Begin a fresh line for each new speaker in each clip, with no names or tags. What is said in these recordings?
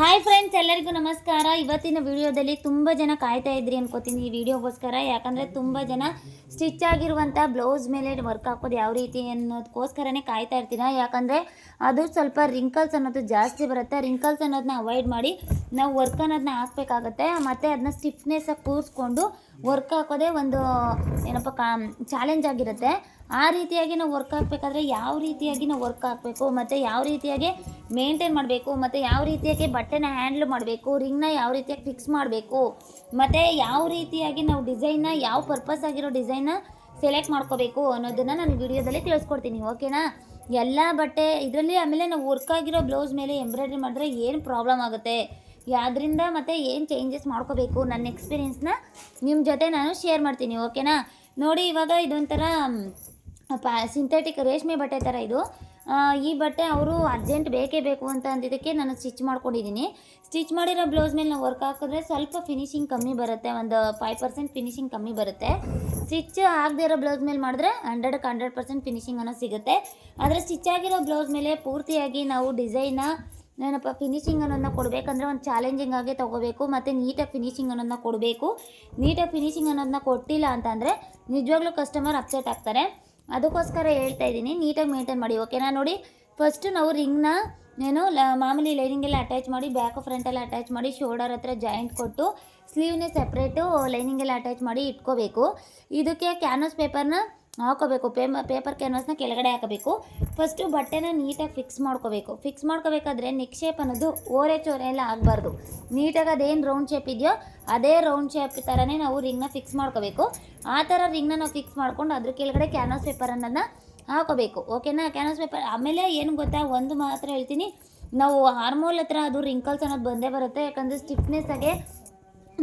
Hi friends ಎಲ್ಲರಿಗೂ ನಮಸ್ಕಾರ. ಇವತ್ತಿನ ವಿಡಿಯೋದಲ್ಲಿ ತುಂಬ ಜನ ಕಾಯ್ತಾ ಇದ್ರಿ ಅನ್ಕೋತೀನಿ ಈ ವಿಡಿಯೋಗೋಸ್ಕರ. ಯಾಕಂದರೆ ತುಂಬ ಜನ ಸ್ಟಿಚ್ ಆಗಿರುವಂಥ ಬ್ಲೌಸ್ ಮೇಲೆ ವರ್ಕ್ ಹಾಕೋದು ಯಾವ ರೀತಿ ಅನ್ನೋದಕ್ಕೋಸ್ಕರನೇ ಕಾಯ್ತಾ ಇರ್ತೀನಿ ಯಾಕಂದರೆ ಅದು ಸ್ವಲ್ಪ ರಿಂಕಲ್ಸ್ ಅನ್ನೋದು ಜಾಸ್ತಿ ಬರುತ್ತೆ. ರಿಂಕಲ್ಸ್ ಅನ್ನೋದನ್ನ ಅವಾಯ್ಡ್ ಮಾಡಿ ನಾವು ವರ್ಕ್ ಅನ್ನೋದನ್ನ ಹಾಕ್ಬೇಕಾಗತ್ತೆ. ಮತ್ತು ಅದನ್ನ ಸ್ಟಿಫ್ನೆಸ್ಸಾಗಿ ಕೂರಿಸ್ಕೊಂಡು ವರ್ಕ್ ಹಾಕೋದೇ ಒಂದು ಏನಪ್ಪ, ಕಾ ಚಾಲೆಂಜ್ ಆಗಿರುತ್ತೆ. ಆ ರೀತಿಯಾಗಿ ನಾವು ವರ್ಕ್ ಆಗಬೇಕಾದ್ರೆ ಯಾವ ರೀತಿಯಾಗಿ ನಾವು ವರ್ಕ್ ಆಗಬೇಕು ಮತ್ತು ಯಾವ ರೀತಿಯಾಗಿ ಮೇಂಟೈನ್ ಮಾಡಬೇಕು, ಮತ್ತು ಯಾವ ರೀತಿಯಾಗಿ ಬಟ್ಟೆನ ಹ್ಯಾಂಡ್ಲ್ ಮಾಡಬೇಕು ರಿಂಗ್ನ ಯಾವ ರೀತಿಯಾಗಿ ಫಿಕ್ಸ್ ಮಾಡಬೇಕು, ಮತ್ತು ಯಾವ ರೀತಿಯಾಗಿ ನಾವು ಡಿಸೈನ್ನ ಯಾವ ಪರ್ಪಸ್ ಆಗಿರೋ ಡಿಸೈನ್ನ ಸೆಲೆಕ್ಟ್ ಮಾಡ್ಕೋಬೇಕು ಅನ್ನೋದನ್ನು ನಾನು ವಿಡಿಯೋದಲ್ಲಿ ತಿಳಿಸ್ಕೊಡ್ತೀನಿ ಓಕೆನಾ ಎಲ್ಲ ಬಟ್ಟೆ, ಇದರಲ್ಲಿ ಆಮೇಲೆ ನಾವು ವರ್ಕ್ ಆಗಿರೋ ಬ್ಲೌಸ್ ಮೇಲೆ ಎಂಬ್ರಾಯ್ಡ್ರಿ ಮಾಡಿದ್ರೆ ಏನು ಪ್ರಾಬ್ಲಮ್ ಆಗುತ್ತೆ? ಅದರಿಂದ ಮತ್ತು ಏನು ಚೇಂಜಸ್ ಮಾಡ್ಕೋಬೇಕು? ನನ್ನ ಎಕ್ಸ್ಪೀರಿಯನ್ಸ್ನ ನಿಮ್ಮ ಜೊತೆ ನಾನು ಶೇರ್ ಮಾಡ್ತೀನಿ ಓಕೆನಾ ನೋಡಿ ಇವಾಗ ಇದೊಂಥರ ಪಾ ಸಿಂಥೆಟಿಕ್ ರೇಷ್ಮೆ ಬಟ್ಟೆ ಥರ ಇದು. ಈ ಬಟ್ಟೆ ಅವರು ಅರ್ಜೆಂಟ್ ಬೇಕೇ ಬೇಕು ಅಂತ ಅಂದಿದ್ದಕ್ಕೆ ನಾನು ಸ್ಟಿಚ್ ಮಾಡ್ಕೊಂಡಿದ್ದೀನಿ. ಸ್ಟಿಚ್ ಮಾಡಿರೋ ಬ್ಲೌಸ್ ಮೇಲೆ ನಾವು ವರ್ಕ್ ಹಾಕಿದ್ರೆ ಸ್ವಲ್ಪ ಫಿನಿಶಿಂಗ್ ಕಮ್ಮಿ ಬರುತ್ತೆ, ಒಂದು ಫೈವ್ ಪರ್ಸೆಂಟ್ ಫಿನಿಶಿಂಗ್ ಕಮ್ಮಿ ಬರುತ್ತೆ. ಸ್ಟಿಚ್ ಆಗದೆ ಇರೋ ಬ್ಲೌಸ್ ಮೇಲೆ ಮಾಡಿದ್ರೆ ಹಂಡ್ರೆಡ್ಗೆ ಹಂಡ್ರೆಡ್ ಪರ್ಸೆಂಟ್ ಫಿನಿಶಿಂಗ್ ಅನ್ನೋ ಸಿಗುತ್ತೆ. ಆದರೆ ಸ್ಟಿಚ್ ಆಗಿರೋ ಬ್ಲೌಸ್ ಮೇಲೆ ಪೂರ್ತಿಯಾಗಿ ನಾವು ಡಿಸೈನ ಏನಪ್ಪ ಫಿನಿಶಿಂಗ್ ಅನ್ನೋದನ್ನ ಕೊಡಬೇಕಂದ್ರೆ ಒಂದು ಚಾಲೆಂಜಿಂಗ್ ಆಗಿ ತೊಗೋಬೇಕು, ಮತ್ತು ನೀಟಾಗಿ ಫಿನಿಶಿಂಗ್ ಅನ್ನೋದನ್ನ ಕೊಡಬೇಕು. ನೀಟಾಗಿ ಫಿನಿಶಿಂಗ್ ಅನ್ನೋದನ್ನ ಕೊಟ್ಟಿಲ್ಲ ಅಂತಂದರೆ ನಿಜವಾಗ್ಲೂ ಕಸ್ಟಮರ್ ಅಪ್ಸೆಟ್ ಆಗ್ತಾರೆ. ಅದಕ್ಕೋಸ್ಕರ ಹೇಳ್ತಾ ಇದ್ದೀನಿ, ನೀಟಾಗಿ ಮೇಂಟೈನ್ ಮಾಡಿ ಓಕೆನಾ ನೋಡಿ ಫಸ್ಟು ನಾವು ರಿಂಗ್ನ ಏನು, ಲ, ಮಾಮೂಲಿ ಲೈನಿಂಗೆಲ್ಲ ಅಟ್ಯಾಚ್ ಮಾಡಿ ಬ್ಯಾಕ್ ಫ್ರಂಟೆಲ್ಲ ಅಟ್ಯಾಚ್ ಮಾಡಿ ಶೋಲ್ಡರ್ ಹತ್ರ ಜಾಯಿಂಟ್ ಕೊಟ್ಟು ಸ್ಲೀವ್ನೇ ಸಪ್ರೇಟು ಲೈನಿಂಗೆಲ್ಲ ಅಟ್ಯಾಚ್ ಮಾಡಿ ಇಟ್ಕೋಬೇಕು. ಇದಕ್ಕೆ ಕ್ಯಾನ್ವಸ್ ಪೇಪರ್ನ ಹಾಕೋಬೇಕು. ಪೇಮ, ಪೇಪರ್ ಕ್ಯಾನ್ವಸ್ನ ಕೆಳಗಡೆ ಹಾಕಬೇಕು. ಫಸ್ಟು ಬಟ್ಟೆನ ನೀಟಾಗಿ ಫಿಕ್ಸ್ ಮಾಡ್ಕೋಬೇಕು. ಫಿಕ್ಸ್ ಮಾಡ್ಕೋಬೇಕಾದ್ರೆ ನೆಕ್ ಶೇಪ್ ಅನ್ನೋದು ಓರೆ ಚೋರೆ ಎಲ್ಲ ಆಗಬಾರ್ದು. ನೀಟಾಗಿ ಅದೇನು ರೌಂಡ್ ಶೇಪ್ ಇದೆಯೋ ಅದೇ ರೌಂಡ್ ಶೇಪ್ ಥರನೇ ನಾವು ರಿಂಗ್ನ ಫಿಕ್ಸ್ ಮಾಡ್ಕೋಬೇಕು. ಆ ಥರ ರಿಂಗ್ನ ನಾವು ಫಿಕ್ಸ್ ಮಾಡ್ಕೊಂಡು ಅದ್ರ ಕೆಳಗಡೆ ಕ್ಯಾನ್ವಸ್ ಪೇಪರ್ ಅನ್ನೋದನ್ನ ಹಾಕೋಬೇಕು. ಓಕೆನಾ ಕ್ಯಾನ್ವಸ್ ಪೇಪರ್ ಆಮೇಲೆ ಏನು ಗೊತ್ತಾ? ಒಂದು ಮಾತ್ರ ಹೇಳ್ತೀನಿ. ನಾವು ಹಾರ್ಮೋಲ್ ಹತ್ರ ಅದು ರಿಂಕಲ್ಸ್ ಅನ್ನೋದು ಬಂದೇ ಬರುತ್ತೆ. ಯಾಕಂದರೆ ಸ್ಟಿಫ್ನೆಸ್ಸಾಗೆ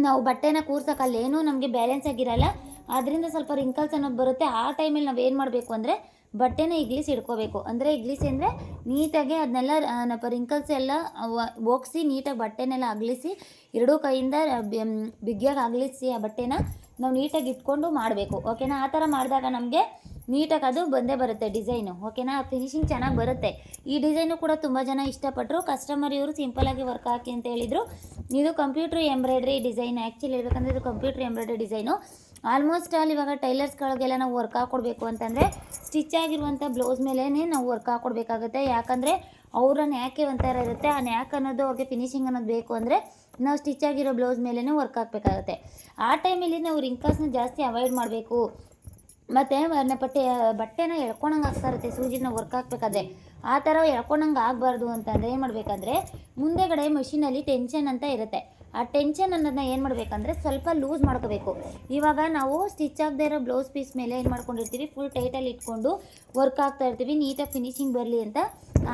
ನಾವು ಬಟ್ಟೆನ ಕೂರ್ಸೋಕ್ಕಲ್ಲೇನೂ ನಮಗೆ ಬ್ಯಾಲೆನ್ಸ್ ಆಗಿರಲ್ಲ. ಅದರಿಂದ ಸ್ವಲ್ಪ ರಿಂಕಲ್ಸ್ ಅನ್ನೋದು ಬರುತ್ತೆ. ಆ ಟೈಮಲ್ಲಿ ನಾವು ಏನು ಮಾಡಬೇಕು ಅಂದರೆ ಬಟ್ಟೆನ ಇಗ್ಲಿಸಿ ಇಡ್ಕೋಬೇಕು ಅಂದರೆ ಇಗ್ಲಿಸಿ ಅಂದರೆ ನೀಟಾಗಿ ಅದನ್ನೆಲ್ಲ ನಪ್ಪ ರಿಂಕಲ್ಸ್ ಎಲ್ಲ ಒಗ್ಸಿ ನೀಟಾಗಿ ಬಟ್ಟೆನೆಲ್ಲ ಅಗಲಿಸಿ, ಎರಡೂ ಕೈಯಿಂದ ಬಿಗಿಯಾಗಿ ಅಗಲಿಸಿ ಆ ಬಟ್ಟೆನ ನಾವು ನೀಟಾಗಿ ಇಟ್ಕೊಂಡು ಮಾಡಬೇಕು. ಓಕೆನಾ ಆ ಥರ ಮಾಡಿದಾಗ ನಮಗೆ ನೀಟಾಗಿ ಅದು ಬಂದೇ ಬರುತ್ತೆ ಡಿಸೈನು. ಓಕೆನಾ ಫಿನಿಶಿಂಗ್ ಚೆನ್ನಾಗಿ ಬರುತ್ತೆ. ಈ ಡಿಸೈನು ಕೂಡ ತುಂಬ ಜನ ಇಷ್ಟಪಟ್ಟರು ಕಸ್ಟಮರ್ ಇವರು ಸಿಂಪಲಾಗಿ ವರ್ಕ್ ಹಾಕಿ ಅಂತ ಹೇಳಿದರು. ಇದು ಕಂಪ್ಯೂಟ್ರ್ ಎಂಬ್ರಾಯ್ಡ್ರಿ ಡಿಸೈನ್ ಆ್ಯಕ್ಚುಲಿ ಹೇಳ್ಬೇಕಂದ್ರೆ ಇದು computer embroidery design almost all ಇವಾಗ ಟೈಲರ್ಸ್ಗಳಿಗೆಲ್ಲ ನಾವು ವರ್ಕ್ ಹಾಕ್ಕೊಡ್ಬೇಕು ಅಂತಂದರೆ ಸ್ಟಿಚ್ ಆಗಿರುವಂಥ ಬ್ಲೌಸ್ ಮೇಲೇ ನಾವು ವರ್ಕ್ ಹಾಕೊಡ್ಬೇಕಾಗುತ್ತೆ. ಯಾಕಂದರೆ ಅವರ ನ್ಯಾಕೆ ಒಂಥರ ಇರುತ್ತೆ? ಆ ನ್ಯಾಕ್ ಅನ್ನೋದು ಅವ್ರಿಗೆ ಫಿನಿಶಿಂಗ್ ಅನ್ನೋದು ಬೇಕು ಅಂದರೆ ನಾವು ಸ್ಟಿಚ್ ಆಗಿರೋ ಬ್ಲೌಸ್ ಮೇಲೇ ವರ್ಕ್ ಹಾಕಬೇಕಾಗುತ್ತೆ. ಆ ಟೈಮಲ್ಲಿ ನಾವು ರಿಂಕಲ್ಸ್ನ ಜಾಸ್ತಿ ಅವಾಯ್ಡ್ ಮಾಡಬೇಕು. ಮತ್ತು ಬಟ್ಟೆ ಬಟ್ಟೆನ ಎಳ್ಕೊಂಡಂಗೆ ಆಗ್ತಾ ಇರುತ್ತೆ. ಸೂಜಿನ ವರ್ಕ್ ಹಾಕ್ಬೇಕಾದ್ರೆ ಆ ಥರ ಎಳ್ಕೊಂಡಂಗೆ ಆಗಬಾರ್ದು ಅಂತಂದರೆ ಏನು ಮಾಡಬೇಕಂದ್ರೆ ಮುಂದೆಗಡೆ ಮಷಿನಲ್ಲಿ ಟೆನ್ಷನ್ ಅಂತ ಇರುತ್ತೆ. ಆ ಟೆನ್ಷನ್ ಅನ್ನೋದನ್ನ ಏನು ಮಾಡಬೇಕಂದ್ರೆ ಸ್ವಲ್ಪ ಲೂಸ್ ಮಾಡ್ಕೋಬೇಕು. ಇವಾಗ ನಾವು ಸ್ಟಿಚ್ ಆಗದೆ ಇರೋ ಬ್ಲೌಸ್ ಪೀಸ್ ಮೇಲೆ ಏನು ಮಾಡ್ಕೊಂಡಿರ್ತೀವಿ? ಫುಲ್ ಟೈಟಲ್ಲಿ ಇಟ್ಕೊಂಡು ವರ್ಕ್ ಆಗ್ತಾ ಇರ್ತೀವಿ. ನೀಟಾಗಿ ಫಿನಿಶಿಂಗ್ ಬರಲಿ ಅಂತ.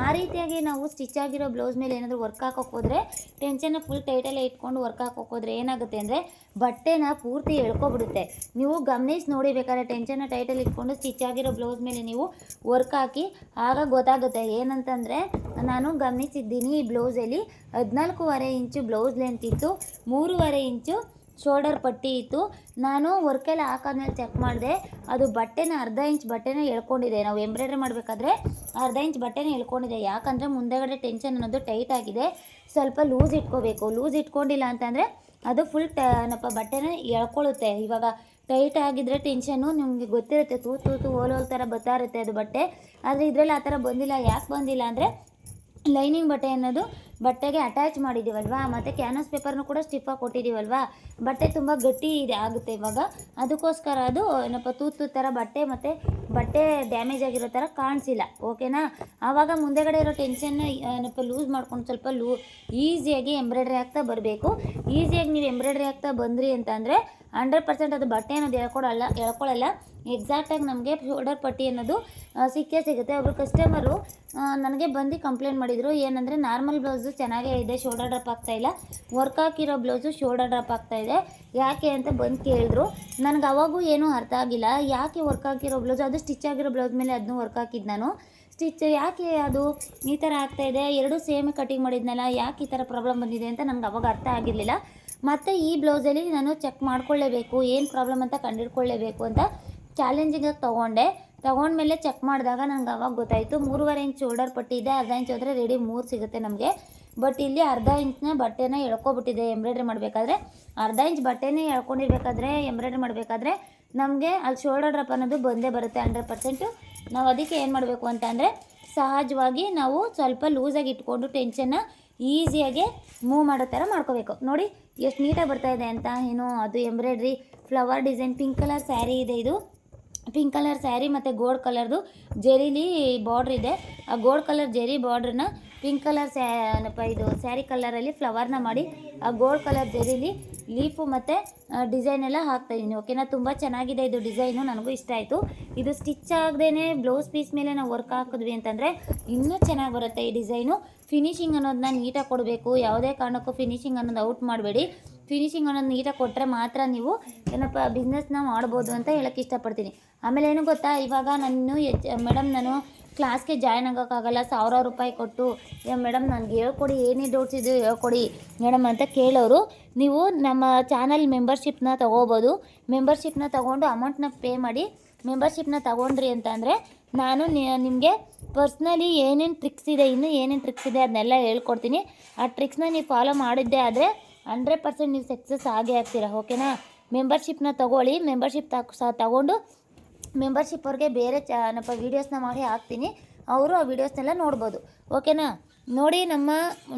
ಆ ರೀತಿಯಾಗಿ ನಾವು ಸ್ಟಿಚ್ ಆಗಿರೋ ಬ್ಲೌಸ್ ಮೇಲೆ ಏನಾದರೂ ವರ್ಕ್ ಹಾಕೋಕೆ ಹೋದರೆ ಟೆನ್ಷನ್ನ ಫುಲ್ ಟೈಟಲ್ಲೇ ಇಟ್ಕೊಂಡು ವರ್ಕ್ ಹಾಕೋಕೆ ಹೋದರೆ ಏನಾಗುತ್ತೆ ಅಂದರೆ ಬಟ್ಟೆನ ಪೂರ್ತಿ ಎಳ್ಕೊಬಿಡುತ್ತೆ. ನೀವು ಗಮನಿಸಿ ನೋಡಿಬೇಕಾದ್ರೆ ಟೆನ್ಷನ್ನ ಟೈಟಲ್ ಇಟ್ಕೊಂಡು ಸ್ಟಿಚ್ ಆಗಿರೋ ಬ್ಲೌಸ್ ಮೇಲೆ ನೀವು ವರ್ಕ್ ಹಾಕಿ ಆಗ ಗೊತ್ತಾಗುತ್ತೆ. ಏನಂತಂದರೆ ನಾನು ಗಮನಿಸಿದ್ದೀನಿ ಈ ಬ್ಲೌಸಲ್ಲಿ ಹದಿನಾಲ್ಕೂವರೆ ಇಂಚು ಬ್ಲೌಸ್ ಲೆಂತ್ ಇತ್ತು. ಮೂರುವರೆ ಇಂಚು ಶೋಲ್ಡರ್ ಪಟ್ಟಿ ಇತ್ತು. ನಾನು ವರ್ಕೆಲ್ಲ ಹಾಕಾದ್ಮೇಲೆ ಚೆಕ್ ಮಾಡಿದೆ. ಅದು ಬಟ್ಟೆನ ಅರ್ಧ ಇಂಚ್ ಬಟ್ಟೆನ ಎಳ್ಕೊಂಡಿದೆ. ನಾವು ಎಂಬ್ರಾಯ್ಡ್ರಿ ಮಾಡಬೇಕಾದ್ರೆ ಅರ್ಧ ಇಂಚ್ ಬಟ್ಟೆನ ಎಳ್ಕೊಂಡಿದೆ. ಯಾಕಂದರೆ ಮುಂದೆಗಡೆ ಟೆನ್ಷನ್ ಅನ್ನೋದು ಟೈಟ್ ಆಗಿದೆ. ಸ್ವಲ್ಪ ಲೂಸ್ ಇಟ್ಕೋಬೇಕು. ಲೂಸ್ ಇಟ್ಕೊಂಡಿಲ್ಲ ಅಂತಂದರೆ ಅದು ಫುಲ್ ಟ, ಏನಪ್ಪ, ಬಟ್ಟೆನ ಎಳ್ಕೊಳ್ಳುತ್ತೆ. ಇವಾಗ ಟೈಟ್ ಆಗಿದ್ದರೆ ಟೆನ್ಷನ್ನು ನಿಮಗೆ ಗೊತ್ತಿರುತ್ತೆ. ತೂ ತೂತು ಹೋಲ್ ಥರ ಬರ್ತಾ ಇರುತ್ತೆ ಅದು ಬಟ್ಟೆ. ಆದರೆ ಇದರಲ್ಲಿ ಆ ಥರ ಬಂದಿಲ್ಲ. ಯಾಕೆ ಬಂದಿಲ್ಲ ಅಂದರೆ ಲೈನಿಂಗ್ ಬಟ್ಟೆ ಅನ್ನೋದು ಬಟ್ಟೆಗೆ ಅಟ್ಯಾಚ್ ಮಾಡಿದ್ದೀವಲ್ವಾ ಮತ್ತು ಕ್ಯಾನ್ವಸ್ ಪೇಪರ್ನು ಕೂಡ ಸ್ಟಿಫಾಗಿ ಕೊಟ್ಟಿದ್ದೀವಲ್ವಾ ಬಟ್ಟೆ ತುಂಬ ಗಟ್ಟಿ ಇದೆ ಆಗುತ್ತೆ ಇವಾಗ. ಅದಕ್ಕೋಸ್ಕರ ಅದು ಏನಪ್ಪ, ತೂತು ಥರ ಬಟ್ಟೆ ಮತ್ತು ಬಟ್ಟೆ ಡ್ಯಾಮೇಜ್ ಆಗಿರೋ ಥರ ಕಾಣಿಸಿಲ್ಲ ಓಕೆನಾ ಆವಾಗ ಮುಂದೆಗಡೆ ಇರೋ ಟೆನ್ಷನ್ನ ಏನಪ್ಪ ಲೂಸ್ ಮಾಡ್ಕೊಂಡು ಸ್ವಲ್ಪ ಲೂ ಈಸಿಯಾಗಿ ಎಂಬ್ರಾಯ್ಡ್ರಿ ಆಗ್ತಾ ಬರಬೇಕು. ಈಸಿಯಾಗಿ ನೀವು ಎಂಬ್ರಾಯ್ಡ್ರಿ ಆಗ್ತಾ ಬಂದ್ರಿ ಅಂತಂದರೆ ಹಂಡ್ರೆಡ್ ಪರ್ಸೆಂಟ್ ಅದು ಬಟ್ಟೆ ಅನ್ನೋದು ಎಳ್ಕೊಳಲ್ಲ ಎಳ್ಕೊಳ್ಳಲ್ಲ ಎಕ್ಸಾಕ್ಟಾಗಿ ನಮಗೆ ಶೋಲ್ಡರ್ ಪಟ್ಟಿ ಅನ್ನೋದು ಸಿಕ್ಕೇ ಸಿಗುತ್ತೆ. ಒಬ್ಬರು ಕಸ್ಟಮರು ನನಗೆ ಬಂದು ಕಂಪ್ಲೇಂಟ್ ಮಾಡಿದರು, ಏನಂದರೆ ನಾರ್ಮಲ್ ಬ್ಲೌಸು ಚೆನ್ನಾಗೇ ಇದೆ ಶೋಲ್ಡರ್ ಡ್ರಾಪ್ ಆಗ್ತಾ ಇಲ್ಲ. ವರ್ಕ್ ಹಾಕಿರೋ ಬ್ಲೌಸು ಶೋಲ್ಡರ್ ಡ್ರಾಪ್ ಆಗ್ತಾ ಇದೆ. ಯಾಕೆ ಅಂತ ಬಂದು ಕೇಳಿದ್ರು. ನನಗೆ ಅವಾಗೂ ಏನೂ ಅರ್ಥ ಆಗಿಲ್ಲ. ಯಾಕೆ ವರ್ಕ್ ಹಾಕಿರೋ ಬ್ಲೌಸ್? ಅದು ಸ್ಟಿಚ್ ಆಗಿರೋ ಬ್ಲೌಸ್ ಮೇಲೆ ಅದನ್ನೂ ವರ್ಕ್ ಹಾಕಿದ್ದು ನಾನು. ಸ್ಟಿಚ್ ಯಾಕೆ ಅದು? ಈ ಥರ ಆಗ್ತಾ ಇದೆ. ಎರಡೂ ಸೇಮ್ ಕಟಿಂಗ್ ಮಾಡಿದ್ನಲ್ಲ, ಯಾಕೆ ಈ ಥರ ಪ್ರಾಬ್ಲಮ್ ಬಂದಿದೆ ಅಂತ ನನಗೆ ಅವಾಗ ಅರ್ಥ ಆಗಿರಲಿಲ್ಲ. ಮತ್ತು ಈ ಬ್ಲೌಸಲ್ಲಿ ನಾನು ಚೆಕ್ ಮಾಡ್ಕೊಳ್ಳೇಬೇಕು, ಏನು ಪ್ರಾಬ್ಲಮ್ ಅಂತ ಕಂಡುಹಿಡ್ಕೊಳ್ಳೇಬೇಕು ಅಂತ ಚಾಲೆಂಜಿಂಗಾಗಿ ತೊಗೊಂಡೆ. ತೊಗೊಂಡ್ಮೇಲೆ ಚೆಕ್ ಮಾಡಿದಾಗ ನಂಗೆ ಅವಾಗ ಗೊತ್ತಾಯಿತು, ಮೂರುವರೆ ಇಂಚ್ ಶೋಲ್ಡರ್ ಪಟ್ಟಿ ಇದೆ, ಅರ್ಧ ಇಂಚ್ ಹೋದರೆ ರೆಡಿ ಮೂರು ಸಿಗುತ್ತೆ ನಮಗೆ. ಬಟ್ ಇಲ್ಲಿ ಅರ್ಧ ಇಂಚ್ನ ಬಟ್ಟೆನ ಎಳ್ಕೊಬಿಟ್ಟಿದೆ ಎಂಬ್ರಾಯ್ಡ್ರಿ ಮಾಡಬೇಕಾದ್ರೆ. ಅರ್ಧ ಇಂಚ್ ಬಟ್ಟೆನೇ ಎಳ್ಕೊಂಡಿರ್ಬೇಕಾದ್ರೆ ಎಂಬ್ರಾಯ್ಡ್ರಿ ಮಾಡಬೇಕಾದ್ರೆ ನಮಗೆ ಅಲ್ಲಿ ಶೋಲ್ಡರ್ ಡ್ರಪ್ ಅನ್ನೋದು ಬಂದೇ ಬರುತ್ತೆ ಹಂಡ್ರೆಡ್ ಪರ್ಸೆಂಟು ನಾವು ಅದಕ್ಕೆ ಏನು ಮಾಡಬೇಕು ಅಂತ ಅಂದರೆ, ಸಹಜವಾಗಿ ನಾವು ಸ್ವಲ್ಪ ಲೂಸಾಗಿ ಇಟ್ಕೊಂಡು ಟೆನ್ಷನ್ನ ಈಸಿಯಾಗಿ ಮೂವ್ ಮಾಡೋ ಥರ ಮಾಡ್ಕೋಬೇಕು. ನೋಡಿ, ಎಷ್ಟು ನೀಟಾಗಿ ಬರ್ತಾ ಇದೆ ಅಂತ. ಏನು ಅದು embroidery flower design pink colour sari ಇದೆ ಇದು. ಪಿಂಕ್ ಕಲರ್ ಸ್ಯಾರಿ ಮತ್ತು ಗೋಲ್ಡ್ ಕಲರ್ದು ಜೆರಿಲಿ ಬಾರ್ಡ್ರ್ ಇದೆ. ಆ ಗೋಲ್ಡ್ ಕಲರ್ ಜೆರಿ ಬಾರ್ಡ್ರನ್ನ ಪಿಂಕ್ ಕಲರ್ ಸ್ಯಾ ಏನಪ್ಪ ಇದು ಸ್ಯಾರಿ ಕಲರಲ್ಲಿ ಫ್ಲವರ್ನ ಮಾಡಿ ಆ ಗೋಲ್ಡ್ ಕಲರ್ ಜೆರಿಲಿ ಲೀಫು ಮತ್ತು ಡಿಸೈನ್ ಎಲ್ಲ ಹಾಕ್ತಾಯಿದ್ದೀನಿ ಓಕೆನಾ ತುಂಬ ಚೆನ್ನಾಗಿದೆ ಇದು ಡಿಸೈನು ನನಗೂ ಇಷ್ಟ ಆಯಿತು. ಇದು ಸ್ಟಿಚ್ ಆಗದೇ ಬ್ಲೌಸ್ ಪೀಸ್ ಮೇಲೆ ನಾವು ವರ್ಕ್ ಹಾಕಿದ್ವಿ ಅಂತಂದರೆ ಇನ್ನೂ ಚೆನ್ನಾಗಿ ಬರುತ್ತೆ ಈ ಡಿಸೈನು ಫಿನಿಶಿಂಗ್ ಅನ್ನೋದನ್ನ ನೀಟಾಗಿ ಕೊಡಬೇಕು. ಯಾವುದೇ ಕಾರಣಕ್ಕೂ ಫಿನಿಶಿಂಗ್ ಅನ್ನೋದು ಔಟ್ ಮಾಡಬೇಡಿ. ಫಿನಿಶಿಂಗ್ ಅನ್ನೋದು ನೀಟಾಗಿ ಕೊಟ್ಟರೆ ಮಾತ್ರ ನೀವು ಏನಪ್ಪ ಬಿಸ್ನೆಸ್ನ ಮಾಡ್ಬೋದು ಅಂತ ಹೇಳೋಕ್ಕೆ ಇಷ್ಟಪಡ್ತೀನಿ. ಆಮೇಲೆ ಏನು ಗೊತ್ತಾ? ಇವಾಗ ನಾನು ಮೇಡಮ್ ನಾನು ಕ್ಲಾಸ್ಗೆ ಜಾಯ್ನ್ ಆಗೋಕ್ಕಾಗಲ್ಲ, ಸಾವಿರ ರೂಪಾಯಿ ಕೊಟ್ಟು. ಮೇಡಮ್ ನನಗೆ ಹೇಳ್ಕೊಡಿ, ಏನೇ ಡೌಟ್ಸ್ ಇದೆಯೋ ಹೇಳ್ಕೊಡಿ. ಮೇಡಮ್ ಅಂತ ಕೇಳೋರು. ನೀವು ನಮ್ಮ ಚಾನಲ್ ಮೆಂಬರ್ಶಿಪ್ನ ತೊಗೋಬೋದು. ಮೆಂಬರ್ಶಿಪ್ನ ತೊಗೊಂಡು ಅಮೌಂಟ್ನ ಪೇ ಮಾಡಿ ಮೆಂಬರ್ಶಿಪ್ನ ತೊಗೊಂಡ್ರಿ ಅಂತಂದರೆ ನಾನು ನಿಮಗೆ ಪರ್ಸ್ನಲಿ ಏನೇನು ಟ್ರಿಕ್ಸ್ ಇದೆ, ಇನ್ನೂ ಏನೇನು ಟ್ರಿಕ್ಸ್ ಇದೆ ಅದನ್ನೆಲ್ಲ ಹೇಳ್ಕೊಡ್ತೀನಿ. ಆ ಟ್ರಿಕ್ಸ್ನ ನೀವು ಫಾಲೋ ಮಾಡಿದ್ದೆ ಆದರೆ ಹಂಡ್ರೆಡ್ ಪರ್ಸೆಂಟ್ ನೀವು ಸಕ್ಸಸ್ ಆಗೇ ಆಗ್ತೀರ ಓಕೆನಾ ಮೆಂಬರ್ಶಿಪ್ನ ತೊಗೊಳ್ಳಿ ಮೆಂಬರ್ಶಿಪ್ ತೊಗೊಂಡು ಮೆಂಬರ್ಶಿಪ್ ಅವ್ರಿಗೆ ಬೇರೆ ಚ ಏನಪ್ಪ ವೀಡಿಯೋಸ್ನ ಮಾಡಿ ಹಾಕ್ತೀನಿ. ಅವರು ಆ ವೀಡಿಯೋಸ್ನೆಲ್ಲ ನೋಡ್ಬೋದು. ಓಕೆನಾ ನೋಡಿ ನಮ್ಮ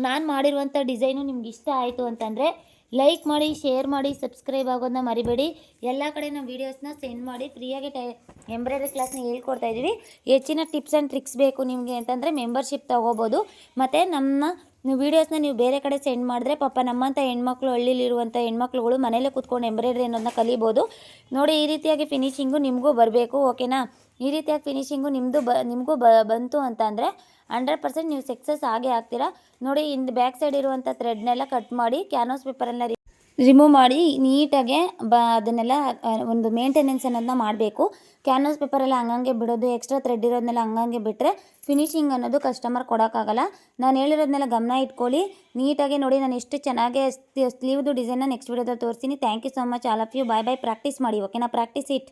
ನಾನು ಮಾಡಿರುವಂಥ ಡಿಸೈನು ನಿಮ್ಗೆ ಇಷ್ಟ ಆಯಿತು ಅಂತಂದರೆ ಲೈಕ್ ಮಾಡಿ ಶೇರ್ ಮಾಡಿ ಸಬ್ಸ್ಕ್ರೈಬ್ ಆಗೋದನ್ನ ಮರಿಬೇಡಿ. ಎಲ್ಲ ಕಡೆ ನಾವು ವೀಡಿಯೋಸ್ನ ಸೆಂಡ್ ಮಾಡಿ. ಫ್ರೀಯಾಗಿ ಟೈ ಎಂಬ್ರಾಯ್ಡ್ರಿ ಕ್ಲಾಸ್ನ ಹೇಳ್ಕೊಡ್ತಾ ಇದ್ದೀವಿ ಹೆಚ್ಚಿನ ಟಿಪ್ಸ್ ಆ್ಯಂಡ್ ಟ್ರಿಕ್ಸ್ ಬೇಕು ನಿಮಗೆ ಅಂತಂದರೆ ಮೆಂಬರ್ಶಿಪ್ ತೊಗೋಬೋದು. ಮತ್ತು ನಮ್ಮ ವೀಡಿಯೋಸ್ನ ನೀವು ಬೇರೆ ಕಡೆ ಸೆಂಡ್ ಮಾಡಿದ್ರೆ ಪಾಪ ನಮ್ಮಂಥ ಹೆಣ್ಮಕ್ಳು ಹಳ್ಳಿಲಿರುವಂಥ ಹೆಣ್ಮಕ್ಳುಗಳು ಮನೇಲೇ ಕೂತ್ಕೊಂಡು ಎಂಬ್ರಾಯ್ಡ್ರಿ ಅನ್ನೋದನ್ನ ಕಲಿಬೋದು. ನೋಡಿ ಈ ರೀತಿಯಾಗಿ ಫಿನಿಶಿಂಗು ನಿಮಗೂ ಬರಬೇಕು ಓಕೆನಾ ಈ ರೀತಿಯಾಗಿ ಫಿನಿಶಿಂಗು ನಿಮ್ಮದು ಬ, ನಿಮಗೂ ಬಂತು ಅಂತ ಅಂದರೆ ಹಂಡ್ರೆಡ್ ಪರ್ಸೆಂಟ್ ನೀವು ಸಕ್ಸಸ್ ಆಗೇ ಆಗ್ತೀರಾ. ನೋಡಿ ಇಂದು ಬ್ಯಾಕ್ ಸೈಡ್ ಇರುವಂಥ ಥ್ರೆಡ್ನೆಲ್ಲ ಕಟ್ ಮಾಡಿ ಕ್ಯಾನ್ವಾಸ್ ಪೇಪರೆಲ್ಲ ರಿಮೂವ್ ಮಾಡಿ, ನೀಟಾಗೆ ಬ, ಅದನ್ನೆಲ್ಲ ಒಂದು ಮೇಂಟೆನೆನ್ಸ್ ಅನ್ನೋದನ್ನ ಮಾಡಬೇಕು. ಕ್ಯಾನ್ವಾಸ್ ಪೇಪರೆಲ್ಲ ಹಂಗಂಗೆ ಬಿಡೋದು ಎಕ್ಸ್ಟ್ರಾ ಥ್ರೆಡ್ ಇರೋದನ್ನೆಲ್ಲ ಹಂಗಂಗೆ ಬಿಟ್ಟರೆ ಫಿನಿಶಿಂಗ್ ಅನ್ನೋದು ಕಸ್ಟಮರ್ ಕೊಡೋಕ್ಕಾಗಲ್ಲ. ನಾನು ಹೇಳಿರೋದನ್ನೆಲ್ಲ ಗಮನ ಇಟ್ಕೊಳ್ಳಿ. ನೀಟಾಗಿ ನೋಡಿ, ನಾನು ಎಷ್ಟು ಚೆನ್ನಾಗಿ ಸ್ಲೀವ್ದು ಡಿಸೈನ್ನ ನೆಕ್ಸ್ಟ್ ವಿಡಿಯೋದಲ್ಲಿ ತೋರಿಸ್ತೀನಿ. Thank you so much all of you bye bye practice ಮಾಡಿ ಓಕೆನಾ ಪ್ರಾಕ್ಟೀಸ್ ಇಟ್